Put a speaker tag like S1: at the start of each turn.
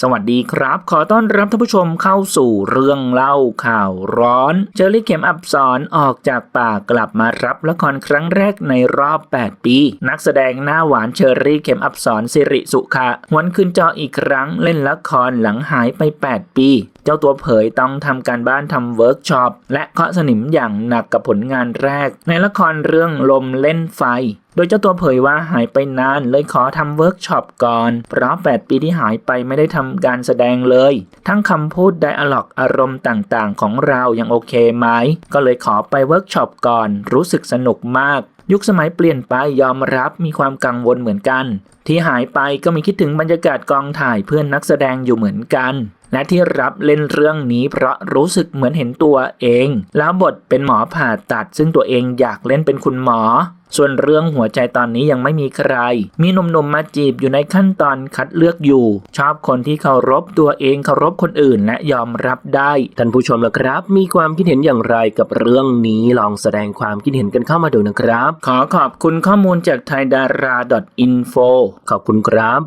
S1: สวัสดีครับ ขอต้อนรับท่านผู้ชมเข้าสู่เรื่องเล่าข่าวร้อน เจอรี่เข็มอับสอนออกจากป่ากลับมารับละครครั้งแรกในรอบ 8 ปี นักแสดงหน้าหวานเชอรี่เข็มอับสอนสิริสุขะหวนขึ้นจออีกครั้งเล่นละครหลังหายไป 8 ปี เจ้าตัวเผยต้องทำการบ้านทำเวิร์กช็อปและเคาะสนิมอย่างหนักกับผลงานแรก ในละครเรื่องลมเล่นไฟ โดยเจ้าตัวเผยว่าหายไปนานเลยขอทำเวิร์กช็อปก่อน เพราะ 8 ปีที่หายไปไม่ได้ทำการแสดงเลย ทั้งคำพูดไดอะล็อกอารมณ์ต่างๆ ของเรายังโอเคไหม ก็เลยขอไปเวิร์กช็อปก่อน รู้สึกสนุกมากยุคสมัยเปลี่ยนไปยอมรับมีความกังวลเหมือนกัน ที่หายไปก็มีคิดถึงบรรยากาศกองถ่ายเพื่อนนักแสดงอยู่เหมือนกัน และที่รับเล่นเรื่องนี้เพราะรู้สึกเหมือนเห็นตัวเอง แล้วบทเป็นหมอผ่าตัด ซึ่งตัวเองอยากเล่นเป็นคุณหมอส่วนเรื่องหัวใจตอนนี้ยังไม่มีใคร มีหนุ่มๆมาจีบอยู่ในขั้นตอนคัดเลือกอยู่ ชอบคนที่เคารพตัวเองเคารพคนอื่นและยอมรับได้ ท่านผู้ชมละครับ มีความคิดเห็นอย่างไรกับเรื่องนี้ลองแสดงความคิดเห็นกันเข้ามาดูนะครับ ขอขอบคุณข้อมูลจาก thaidara.info ขอบคุณครับ